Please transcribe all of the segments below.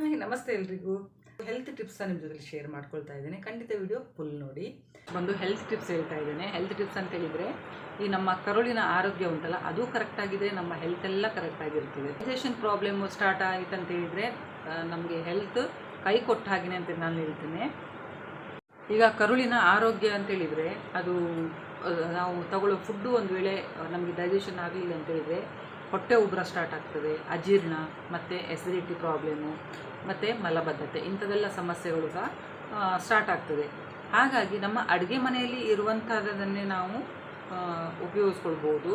Hi ನಮಸ್ತೆ ಎಲ್ರಿಗೂ. Health ಟಿಪ್ಸ್ನ ನಿಮ್ಮ ಜೊತೆ ಶೇರ್ ಮಾಡ್ಕೊಳ್ತಾ ಇದ್ದೇನೆ. ಖಂಡಿತ ವಿಡಿಯೋ ಫುಲ್ ನೋಡಿ. ಒಂದು ಹೆಲ್ತ್ ಟಿಪ್ಸ್ ಹೇಳ್ತಾ ಇದ್ದೇನೆ. ಹೆಲ್ತ್ ಟಿಪ್ಸ್ ಅಂತ ಹೇಳಿದ್ರೆ, ಈ ನಮ್ಮ ಕರುಳಿನ ಆರೋಗ್ಯ ಉಂಟಲ್ಲ, ಅದು ಕರೆಕ್ಟ್ ಆಗಿದ್ರೆ ನಮ್ಮ ಹೆಲ್ತ್ ಎಲ್ಲ ಕರೆಕ್ಟ್ ಆಗಿರ್ತದೆ ಡೈಜೆಷನ್ ಪ್ರಾಬ್ಲಮ್ ಸ್ಟಾರ್ಟ್ ಆಯಿತು ಅಂತ ಹೇಳಿದ್ರೆ ನಮಗೆ ಹೆಲ್ತ್ ಕೈ ಕೊಟ್ಟ ಹಾಗೆಯೇ ಅಂತ ನಾನು ಹೇಳ್ತೇನೆ. ಈಗ ಕರುಳಿನ ಆರೋಗ್ಯ ಅಂತ ಹೇಳಿದ್ರೆ, ಅದು ನಾವು ತಗೊಳ್ಳೋ ಫುಡ್ಡು ಒಂದು ವೇಳೆ ನಮಗೆ ಡೈಜೆಷನ್ ಆಗಲಿಲ್ಲ ಅಂತ ಹೇಳಿದ್ರೆ, ಹೊಟ್ಟೆ ಉಬ್ಬರ ಸ್ಟಾರ್ಟ್ ಆಗ್ತದೆ, ಅಜೀರ್ಣ, ಮತ್ತು ಎಸಿಡಿಟಿ ಪ್ರಾಬ್ಲಮ್ಮು ಮತ್ತು ಮಲಬದ್ಧತೆ, ಇಂಥದೆಲ್ಲ ಸಮಸ್ಯೆಗಳು ಸಹ ಸ್ಟಾರ್ಟ್ ಆಗ್ತದೆ. ಹಾಗಾಗಿ ನಮ್ಮ ಅಡುಗೆ ಮನೆಯಲ್ಲಿ ಇರುವಂಥದ್ದನ್ನೇ ನಾವು ಉಪಯೋಗಿಸ್ಕೊಳ್ಬೋದು.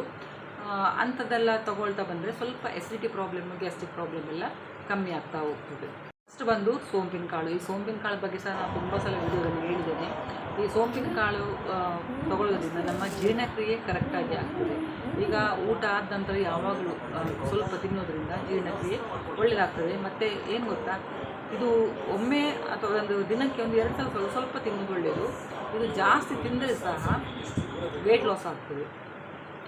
ಅಂಥದ್ದೆಲ್ಲ ತಗೊಳ್ತಾ ಬಂದರೆ ಸ್ವಲ್ಪ ಎಸಿಡಿಟಿ ಪ್ರಾಬ್ಲಮ್ ಗ್ಯಾಸ್ಟಿಕ್ ಪ್ರಾಬ್ಲಮ್ ಎಲ್ಲ ಕಮ್ಮಿ ಆಗ್ತಾ ಹೋಗ್ತದೆ. ಫಸ್ಟ್ ಬಂದು ಸೋಂಪಿನ ಕಾಳು ಈ ಸೋಂಪಿನ ಕಾಳು ಬಗ್ಗೆ ಸಹ ನಾನು ತುಂಬ ಸಲ ವಿಡಿಯೋದಲ್ಲಿ ಹೇಳಿದ್ದೇನೆ. ಈ ಸೋಂಪಿನ ಕಾಳು ತಗೊಳ್ಳೋದ್ರಿಂದ ನಮ್ಮ ಜೀರ್ಣಕ್ರಿಯೆ ಕರೆಕ್ಟಾಗಿ ಆಗ್ತದೆ. ಈಗ ಊಟ ಆದ ನಂತರ ಯಾವಾಗಲೂ ಸ್ವಲ್ಪ ತಿನ್ನೋದ್ರಿಂದ ಜೀರ್ಣಕ್ರಿಯೆ ಒಳ್ಳೆಯದಾಗ್ತದೆ ಮತ್ತು ಏನು ಗೊತ್ತಾ? ಇದು ಒಮ್ಮೆ ಅಥವಾ ಒಂದು ದಿನಕ್ಕೆ ಒಂದು ಎರಡು ಸಲ ಸ್ವಲ್ಪ ಸ್ವಲ್ಪ ತಿನ್ನೋದು ಒಳ್ಳೆಯದು ಇದು ಜಾಸ್ತಿ ತಿಂದರೆ ಸಹ ವೆಯ್ಟ್ ಲಾಸ್ ಆಗ್ತದೆ.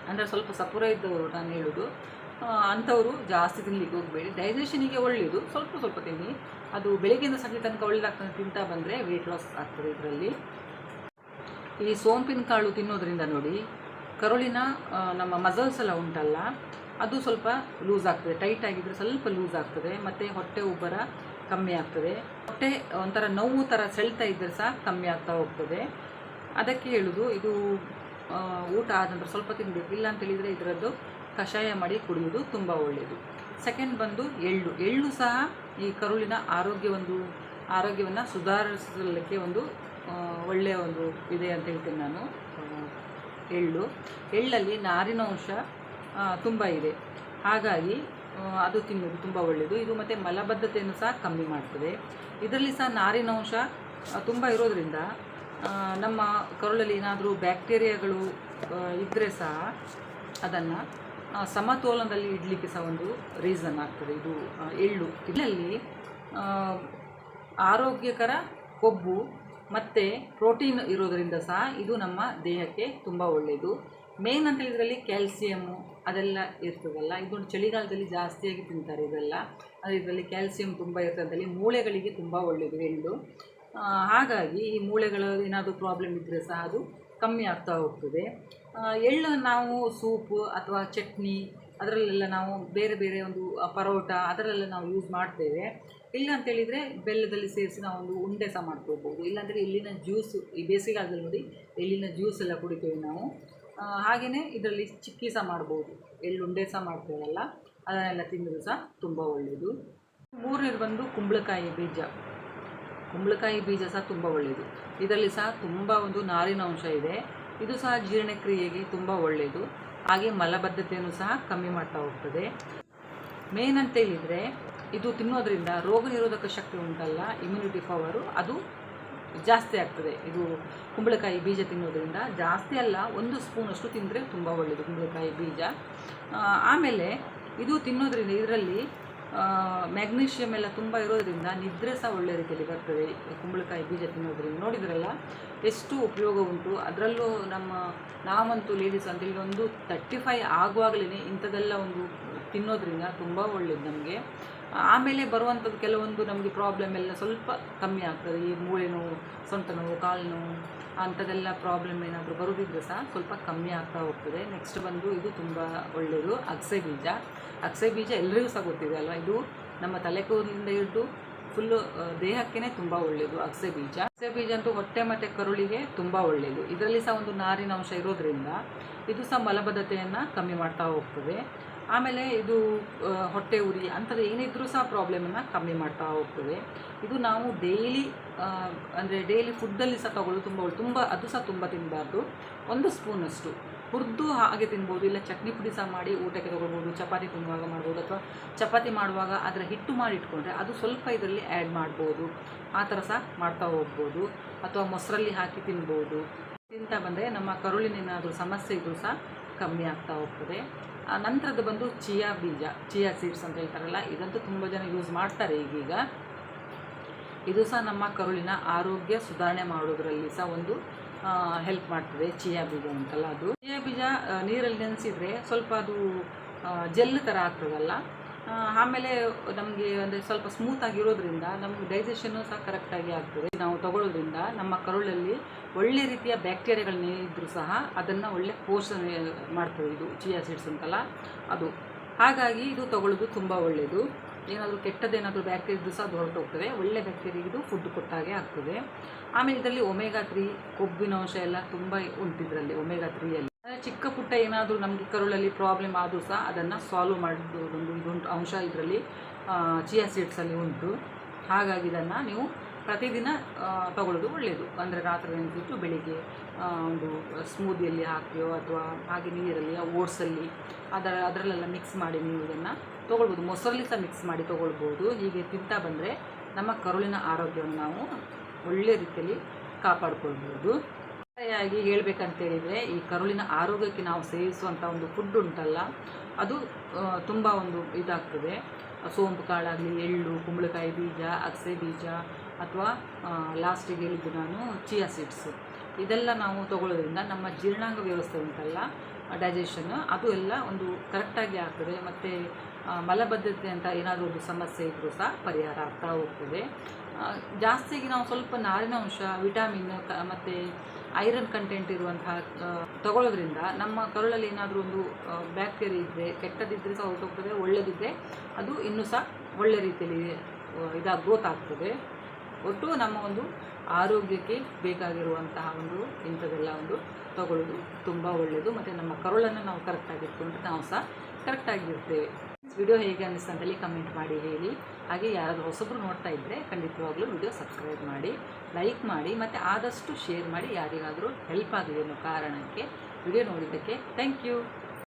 ಅಂದರೆ ಸ್ವಲ್ಪ ಸಪುರ ಇದ್ದವರು ನಾನು ಹೇಳೋದು ಅಂಥವರು ಜಾಸ್ತಿ ತಿನ್ನಲಿಕ್ಕೆ ಹೋಗಬೇಡಿ. ಡೈಜೆಷನಿಗೆ ಒಳ್ಳೆಯದು ಸ್ವಲ್ಪ ಸ್ವಲ್ಪ ತಿನ್ನಿ. ಅದು ಬೆಳಗ್ಗೆಯಿಂದ ಸಂಜೆ ತನಕ ಒಳ್ಳೆಯದಾಗ್ತದೆ ತಿಂತಾ ಬಂದರೆ ವೆಯ್ಟ್ ಲಾಸ್ ಆಗ್ತದೆ ಇದರಲ್ಲಿ. ಈ ಸೋಂಪಿನ ಕಾಳು ತಿನ್ನೋದ್ರಿಂದ ನೋಡಿ, ಕರುಳಿನ ನಮ್ಮ ಮಸಲ್ಸ್ ಎಲ್ಲ ಉಂಟಲ್ಲ, ಅದು ಸ್ವಲ್ಪ ಲೂಸ್ ಆಗ್ತದೆ. ಟೈಟ್ ಆಗಿದ್ರೆ ಸ್ವಲ್ಪ ಲೂಸ್ ಆಗ್ತದೆ, ಮತ್ತು ಹೊಟ್ಟೆ ಉಬ್ಬರ ಕಮ್ಮಿ ಆಗ್ತದೆ. ಹೊಟ್ಟೆ ಒಂಥರ ನೋವು ಥರ ಸೆಳ್ತಾ ಇದ್ದರೆ ಸಹ ಕಮ್ಮಿ ಆಗ್ತಾ ಹೋಗ್ತದೆ. ಅದಕ್ಕೆ ಹೇಳೋದು, ಇದು ಊಟ ಆದ ನಂತರ ಸ್ವಲ್ಪ ತಿನ್ನಬೇಕು ಇಲ್ಲ ಅಂತ ಹೇಳಿದರೆ ಇದರದ್ದು ಕಷಾಯ ಮಾಡಿ ಕುಡಿಯೋದು ತುಂಬ ಒಳ್ಳೆಯದು ಸೆಕೆಂಡ್ ಬಂದು ಎಳ್ಳು. ಎಳ್ಳು ಸಹ ಈ ಕರುಳಿನ ಆರೋಗ್ಯ ಒಂದು, ಆರೋಗ್ಯವನ್ನು ಸುಧಾರಿಸಲಿಕ್ಕೆ ಒಂದು ಒಳ್ಳೆಯ ಒಂದು ಇದೆ ಅಂತ ಹೇಳ್ತೀನಿ ನಾನು. ಎಳ್ಳು. ಎಳ್ಳಲ್ಲಿ ನಾರಿನ ಅಂಶ ತುಂಬ ಇದೆ. ಹಾಗಾಗಿ ಅದು ತಿನ್ನೋದು ತುಂಬ ಒಳ್ಳೆಯದು. ಇದು ಮತ್ತು ಮಲಬದ್ಧತೆಯನ್ನು ಸಹ ಕಮ್ಮಿ ಮಾಡ್ತದೆ. ಇದರಲ್ಲಿ ಸಹ ನಾರಿನ ಅಂಶ ತುಂಬ ಇರೋದರಿಂದ ನಮ್ಮ ಕರುಳಲ್ಲಿ ಏನಾದರೂ ಬ್ಯಾಕ್ಟೀರಿಯಾಗಳು ಇದ್ದರೆ ಸಹ ಅದನ್ನು ಸಮತೋಲನದಲ್ಲಿ ಇಡಲಿಕ್ಕೆ ಸಹ ಒಂದು ರೀಸನ್ ಆಗ್ತದೆ. ಇದು ಎಳ್ಳು. ಇದರಲ್ಲಿ ಆರೋಗ್ಯಕರ ಕೊಬ್ಬು ಮತ್ತು ಪ್ರೋಟೀನ್ ಇರೋದರಿಂದ ಸಹ ಇದು ನಮ್ಮ ದೇಹಕ್ಕೆ ತುಂಬ ಒಳ್ಳೆಯದು ಮೇನ್ ಅಂತ ಇದರಲ್ಲಿ ಕ್ಯಾಲ್ಸಿಯಮ್ಮು ಅದೆಲ್ಲ ಇರ್ತದಲ್ಲ ಇದೊಂದು ಚಳಿಗಾಲದಲ್ಲಿ ಜಾಸ್ತಿಯಾಗಿ ತಿಂತಾರೆ ಇದೆಲ್ಲ. ಅದು ಇದರಲ್ಲಿ ಕ್ಯಾಲ್ಸಿಯಂ ತುಂಬ ಇರ್ತದಲ್ಲಿ ಮೂಳೆಗಳಿಗೆ ತುಂಬ ಒಳ್ಳೆಯದು ಎಳ್ಳು ಹಾಗಾಗಿ ಈ ಮೂಳೆಗಳ ಏನಾದರೂ ಪ್ರಾಬ್ಲಮ್ ಇದ್ದರೆ ಸಹ ಅದು ಕಮ್ಮಿ ಆಗ್ತಾ ಹೋಗ್ತದೆ. ಎಳ್ಳು ನಾವು ಸೂಪ್ ಅಥವಾ ಚಟ್ನಿ, ಅದರಲ್ಲೆಲ್ಲ ನಾವು ಬೇರೆ ಬೇರೆ ಒಂದು ಪರೋಟ ಅದರಲ್ಲೆಲ್ಲ ನಾವು ಯೂಸ್ ಮಾಡ್ತೇವೆ. ಇಲ್ಲ ಅಂತೇಳಿದರೆ ಬೆಲ್ಲದಲ್ಲಿ ಸೇರಿಸಿ ನಾವು ಒಂದು ಉಂಡೆ ಸಹ ಮಾಡ್ಕೋಬೋದು ಇಲ್ಲಾಂದರೆ ಇಲ್ಲಿನ ಜ್ಯೂಸು ಈ ಬೇಸಿಗೆಗಾಲದಲ್ಲಿ ನೋಡಿ ಎಳ್ಳಿನ ಜ್ಯೂಸ್ ಎಲ್ಲ ಕುಡಿತೇವೆ ನಾವು. ಹಾಗೆಯೇ ಇದರಲ್ಲಿ ಚಿಕ್ಕಿ ಸಹ ಮಾಡ್ಬೋದು. ಎಳ್ಳುಂಡೆ ಸಹ ಮಾಡ್ತೇವಲ್ಲ, ಅದನ್ನೆಲ್ಲ ತಿನ್ನೋದು ಸಹ ತುಂಬ ಒಳ್ಳೆಯದು ಮೂರನೇದು ಬಂದು ಕುಂಬಳಕಾಯಿ ಬೀಜ. ಕುಂಬಳಕಾಯಿ ಬೀಜ ಸಹ ತುಂಬ ಒಳ್ಳೆಯದು ಇದರಲ್ಲಿ ಸಹ ತುಂಬ ಒಂದು ನಾರಿನ ಅಂಶ ಇದೆ. ಇದು ಸಹ ಜೀರ್ಣಕ್ರಿಯೆಗೆ ತುಂಬ ಒಳ್ಳೆಯದು ಹಾಗೆ ಮಲಬದ್ಧತೆಯನ್ನು ಸಹ ಕಮ್ಮಿ ಮಾಡ್ತಾ ಹೋಗ್ತದೆ. ಮೇನ್ ಅಂತ ಹೇಳಿದರೆ ಇದು ತಿನ್ನೋದ್ರಿಂದ ರೋಗ ನಿರೋಧಕ ಶಕ್ತಿ ಉಂಟಲ್ಲ ಇಮ್ಯುನಿಟಿ ಪವರು ಅದು ಜಾಸ್ತಿ ಆಗ್ತದೆ. ಇದು ಕುಂಬಳಕಾಯಿ ಬೀಜ ತಿನ್ನೋದ್ರಿಂದ ಜಾಸ್ತಿ ಅಲ್ಲ, ಒಂದು ಸ್ಪೂನಷ್ಟು ತಿಂದರೆ ತುಂಬ ಒಳ್ಳೆಯದು ಕುಂಬಳಕಾಯಿ ಬೀಜ. ಆಮೇಲೆ ಇದು ತಿನ್ನೋದ್ರಿಂದ ಇದರಲ್ಲಿ ಮ್ಯಾಗ್ನೀಷಿಯಮ್ ಎಲ್ಲ ತುಂಬ ಇರೋದ್ರಿಂದ ನಿದ್ರೆ ಸಹ ಒಳ್ಳೆ ರೀತಿಯಲ್ಲಿ ಬರ್ತದೆ ಕುಂಬಳಕಾಯಿ ಬೀಜ ತಿನ್ನೋದ್ರಿಂದ. ನೋಡಿದ್ರಲ್ಲ, ಎಷ್ಟು ಉಪಯೋಗ ಉಂಟು? ಅದರಲ್ಲೂ ನಮ್ಮ ನಾವಂತೂ ಲೇಡೀಸ್ ಅಂತೇಳಿ ಒಂದು ತರ್ಟಿ ಫೈವ್ ಆಗುವಾಗಲೇ ಇಂಥದ್ದೆಲ್ಲ ಒಂದು ತಿನ್ನೋದ್ರಿಂದ ತುಂಬ ಒಳ್ಳೇದು ನಮಗೆ. ಆಮೇಲೆ ಬರುವಂಥದ್ದು ಕೆಲವೊಂದು ನಮಗೆ ಪ್ರಾಬ್ಲಮ್ ಎಲ್ಲ ಸ್ವಲ್ಪ ಕಮ್ಮಿ ಆಗ್ತದೆ. ಈ ಮೂಳೆ ನೋವು, ಸೊಂಟ ನೋವು, ಕಾಲು ನೋವು, ಅಂಥದ್ದೆಲ್ಲ ಪ್ರಾಬ್ಲಮ್ ಏನಾದರೂ ಬರೋದಿದ್ರೆ ಸಹ ಸ್ವಲ್ಪ ಕಮ್ಮಿ ಆಗ್ತಾ ಹೋಗ್ತದೆ. ನೆಕ್ಸ್ಟ್ ಬಂದು ಇದು ತುಂಬ ಒಳ್ಳೆಯದು ಅಗಸೆ ಬೀಜ. ಅಗಸೆ ಬೀಜ ಎಲ್ಲರಿಗೂ ಸಹ ಗೊತ್ತಿದೆ ಅಲ್ವಾ? ಇದು ನಮ್ಮ ತಲೆ ಕೂದಲಿಂದ ಹಿಡಿದು ಫುಲ್ಲು ದೇಹಕ್ಕೇ ತುಂಬ ಒಳ್ಳೆಯದು ಅಗಸೆ ಬೀಜ. ಅಗಸೆ ಬೀಜ ಅಂತೂ ಹೊಟ್ಟೆ ಮತ್ತು ಕರುಳಿಗೆ ತುಂಬ ಒಳ್ಳೆಯದು ಇದರಲ್ಲಿ ಸಹ ಒಂದು ನಾರಿನ ಅಂಶ ಇರೋದ್ರಿಂದ ಇದು ಸಹ ಮಲಬದ್ಧತೆಯನ್ನು ಕಮ್ಮಿ ಮಾಡ್ತಾ ಹೋಗ್ತದೆ. ಆಮೇಲೆ ಇದು ಹೊಟ್ಟೆ ಉರಿ ಅಂಥದ್ದು ಏನಿದ್ರೂ ಸಹ ಪ್ರಾಬ್ಲಮನ್ನು ಕಮ್ಮಿ ಮಾಡ್ತಾ ಹೋಗ್ತದೆ. ಇದು ನಾವು ಡೈಲಿ ಅಂದರೆ ಡೈಲಿ ಫುಡ್ಡಲ್ಲಿ ಸಹ ತಗೊಳ್ಳೋದು ತುಂಬ ಒಳ್ಳೆ, ತುಂಬ, ಅದು ಸಹ ತುಂಬ ತಿನ್ನಬಾರ್ದು. ಒಂದು ಸ್ಪೂನಷ್ಟು ಹುರಿದು ಹಾಗೆ ತಿನ್ಬೋದು, ಇಲ್ಲ ಚಟ್ನಿ ಪುಡಿ ಸಹ ಮಾಡಿ ಊಟಕ್ಕೆ ತೊಗೊಳ್ಬೋದು, ಚಪಾತಿ ತಿನ್ನುವಾಗ ಮಾಡ್ಬೋದು, ಅಥವಾ ಚಪಾತಿ ಮಾಡುವಾಗ ಅದರ ಹಿಟ್ಟು ಮಾಡಿ ಇಟ್ಕೊಂಡ್ರೆ ಅದು ಸ್ವಲ್ಪ ಇದರಲ್ಲಿ ಆ್ಯಡ್ ಮಾಡ್ಬೋದು. ಆ ಥರ ಸಹ ಮಾಡ್ತಾ ಹೋಗ್ಬೋದು. ಅಥವಾ ಮೊಸರಲ್ಲಿ ಹಾಕಿ ತಿನ್ಬೋದು. ತಿಂತ ಬಂದರೆ ನಮ್ಮ ಕರುಳಿನ ಏನಾದರೂ ಸಮಸ್ಯೆ ಇದ್ರೂ ಸಹ ಕಮ್ಮಿ ಆಗ್ತಾ ಹೋಗ್ತದೆ. ನಂತರದ್ದು ಬಂದು ಚಿಯಾ ಬೀಜ, ಚಿಯಾ ಸೀಡ್ಸ್ ಅಂತ ಹೇಳ್ತಾರಲ್ಲ, ಇದಂತೂ ತುಂಬ ಜನ ಯೂಸ್ ಮಾಡ್ತಾರೆ ಈಗೀಗ. ಇದು ಸಹ ನಮ್ಮ ಕರುಳಿನ ಆರೋಗ್ಯ ಸುಧಾರಣೆ ಮಾಡೋದರಲ್ಲಿ ಸಹ ಒಂದು ಹೆಲ್ಪ್ ಮಾಡ್ತದೆ ಚಿಯಾ ಬೀಜ ಅಂತಲ್ಲ ಅದು. ಚಿಯಾ ಬೀಜ ನೀರಲ್ಲಿ ನೆನೆಸಿದರೆ ಸ್ವಲ್ಪ ಅದು ಜೆಲ್ ಥರ ಆಗ್ತದಲ್ಲ ಆಮೇಲೆ ನಮಗೆ ಅಂದರೆ ಸ್ವಲ್ಪ ಸ್ಮೂತ್ ಆಗಿರೋದ್ರಿಂದ ನಮಗೆ ಡೈಜೆಷನ್ನು ಸಹ ಕರೆಕ್ಟಾಗಿ ಆಗ್ತದೆ. ನಾವು ತಗೊಳ್ಳೋದ್ರಿಂದ ನಮ್ಮ ಕರುಳಲ್ಲಿ ಒಳ್ಳೆ ರೀತಿಯ ಬ್ಯಾಕ್ಟೀರಿಯಾಗಳನ್ನ ಇದ್ದರೂ ಸಹ ಅದನ್ನು ಒಳ್ಳೆ ಪೋಷಣೆ ಮಾಡ್ತದೆ ಇದು ಚಿಯಾ ಸೀಡ್ಸ್ ಅಂತಲ್ಲ ಅದು. ಹಾಗಾಗಿ ಇದು ತಗೊಳ್ಳೋದು ತುಂಬ ಒಳ್ಳೆಯದು ಏನಾದರೂ ಕೆಟ್ಟದೇನಾದರೂ ಬ್ಯಾಕ್ಟೀರಿಯಾ ಇದ್ದು ಸಹ ಅದು ಹೊರಟು ಹೋಗ್ತದೆ ಒಳ್ಳೆ ಬ್ಯಾಕ್ಟೀರಿಯಾ ಇದು ಫುಡ್ ಕೊಟ್ಟಾಗೆ ಆಗ್ತದೆ. ಆಮೇಲೆ ಇದರಲ್ಲಿ ಒಮೆಗಾ ತ್ರೀ ಕೊಬ್ಬಿನ ಅಂಶ ಎಲ್ಲ ತುಂಬ ಉಂಟು ಇದರಲ್ಲಿ ಒಮೆಗಾ ತ್ರೀಯಲ್ಲಿ ಚಿಕ್ಕ ಪುಟ್ಟ ಏನಾದರೂ ನಮಗೆ ಕರುಳಲ್ಲಿ ಪ್ರಾಬ್ಲಮ್ ಆದರೂ ಸಹ ಅದನ್ನು ಸಾಲ್ವ್ ಮಾಡಿದ್ದು ಒಂದು ಇದೊಂದು ಅಂಶ ಇದರಲ್ಲಿ ಚಿಯಾ ಸೀಡ್ಸಲ್ಲಿ ಉಂಟು. ಹಾಗಾಗಿ ಇದನ್ನು ನೀವು ಪ್ರತಿದಿನ ತಗೊಳ್ಳೋದು ಒಳ್ಳೆಯದು ಅಂದರೆ ರಾತ್ರಿ ನೆನೆಸಿಟ್ಟು ಬೆಳಿಗ್ಗೆ ಒಂದು ಸ್ಮೂದಿಯಲ್ಲಿ ಹಾಕಿಯೋ ಅಥವಾ ಹಾಗೆ ನೀರಲ್ಲಿ ಓಟ್ಸಲ್ಲಿ ಅದರ, ಅದರಲ್ಲೆಲ್ಲ ಮಿಕ್ಸ್ ಮಾಡಿ ನೀವು ಇದನ್ನು ತೊಗೊಳ್ಬೋದು. ಮೊಸರಲ್ಲಿ ಸಹ ಮಿಕ್ಸ್ ಮಾಡಿ ತೊಗೊಳ್ಬೋದು. ಹೀಗೆ ತಿಂತಾ ಬಂದರೆ ನಮ್ಮ ಕರುಳಿನ ಆರೋಗ್ಯವನ್ನು ನಾವು ಒಳ್ಳೆಯ ರೀತಿಯಲ್ಲಿ ಕಾಪಾಡ್ಕೊಳ್ಬೋದು. ಒಟ್ಟಾರೆಯಾಗಿ ಹೇಳ್ಬೇಕಂತೇಳಿದರೆ ಈ ಕರುಳಿನ ಆರೋಗ್ಯಕ್ಕೆ ನಾವು ಸೇವಿಸುವಂಥ ಒಂದು ಫುಡ್ ಉಂಟಲ್ಲ, ಅದು ತುಂಬ ಒಂದು ಇದಾಗ್ತದೆ. ಸೋಂಪು ಕಾಳಾಗಲಿ, ಎಳ್ಳು, ಕುಂಬಳಕಾಯಿ ಬೀಜ, ಅಗಸೆ ಬೀಜ, ಅಥವಾ ಲಾಸ್ಟಿಗೆ ಹೇಳಿದ್ದು ನಾನು ಚಿಯಾ ಸೀಡ್ಸ್ ಇದೆಲ್ಲ ನಾವು ತಗೊಳ್ಳೋದ್ರಿಂದ ನಮ್ಮ ಜೀರ್ಣಾಂಗ ವ್ಯವಸ್ಥೆ ಉಂಟಲ್ಲ ಡೈಜೆಷನ್ ಅದು ಎಲ್ಲ ಒಂದು ಕರೆಕ್ಟಾಗಿ ಆಗ್ತದೆ. ಮತ್ತು ಮಲಬದ್ಧತೆ ಅಂತ ಏನಾದರೂ ಒಂದು ಸಮಸ್ಯೆ ಇದ್ದರೂ ಸಹ ಪರಿಹಾರ ಆಗ್ತಾ ಹೋಗ್ತದೆ. ಜಾಸ್ತಿಗೆ ನಾವು ಸ್ವಲ್ಪ ನಾರಿನಾಂಶ ವಿಟಾಮಿನ್ ಕ, ಮತ್ತು ಐರನ್ ಕಂಟೆಂಟ್ ಇರುವಂತಹ ತಗೊಳ್ಳೋದ್ರಿಂದ ನಮ್ಮ ಕರುಳಲ್ಲಿ ಏನಾದರೂ ಒಂದು ಬ್ಯಾಕ್ಟೀರಿಯಾ ಇದ್ದರೆ ಕೆಟ್ಟದಿದ್ದರೆ ಸಹ ಹೊರಟೋಗ್ತದೆ ಒಳ್ಳೆದಿದ್ದರೆ ಅದು ಇನ್ನೂ ಸಹ ಒಳ್ಳೆ ರೀತಿಯಲ್ಲಿ ಇದಾಗ ಗ್ರೋತ್ ಆಗ್ತದೆ. ಒಟ್ಟು ನಮ್ಮ ಒಂದು ಆರೋಗ್ಯಕ್ಕೆ ಬೇಕಾಗಿರುವಂತಹ ಒಂದು ಇಂಥದ್ದೆಲ್ಲ ಒಂದು ತಗೊಳ್ಳೋದು ತುಂಬ ಒಳ್ಳೆಯದು ಮತ್ತು ನಮ್ಮ ಕರುಳನ್ನು ನಾವು ಕರೆಕ್ಟಾಗಿ ಇಟ್ಕೊಂಡ್ರೆ ನಾವು ಸಹ ಕರೆಕ್ಟಾಗಿರ್ತೇವೆ ವಿಡಿಯೋ ಹೇಗೆ ಅನ್ನಿಸ್ತು ಅಂತೇಳಿ ಕಮೆಂಟ್ ಮಾಡಿ, ಹೇಳಿ. ಹಾಗೆ ಯಾರಾದರೂ ಹೊಸಬ್ರು ನೋಡ್ತಾ ಇದ್ದರೆ ಖಂಡಿತವಾಗ್ಲೂ ವಿಡಿಯೋ ಸಬ್ಸ್ಕ್ರೈಬ್ ಮಾಡಿ ಲೈಕ್ ಮಾಡಿ, ಮತ್ತು ಆದಷ್ಟು ಶೇರ್ ಮಾಡಿ, ಯಾರಿಗಾದರೂ ಹೆಲ್ಪ್ ಆಗಲಿ ಅನ್ನೋ ಕಾರಣಕ್ಕೆ ವಿಡಿಯೋ ನೋಡಿದ್ದಕ್ಕೆ ಥ್ಯಾಂಕ್ ಯು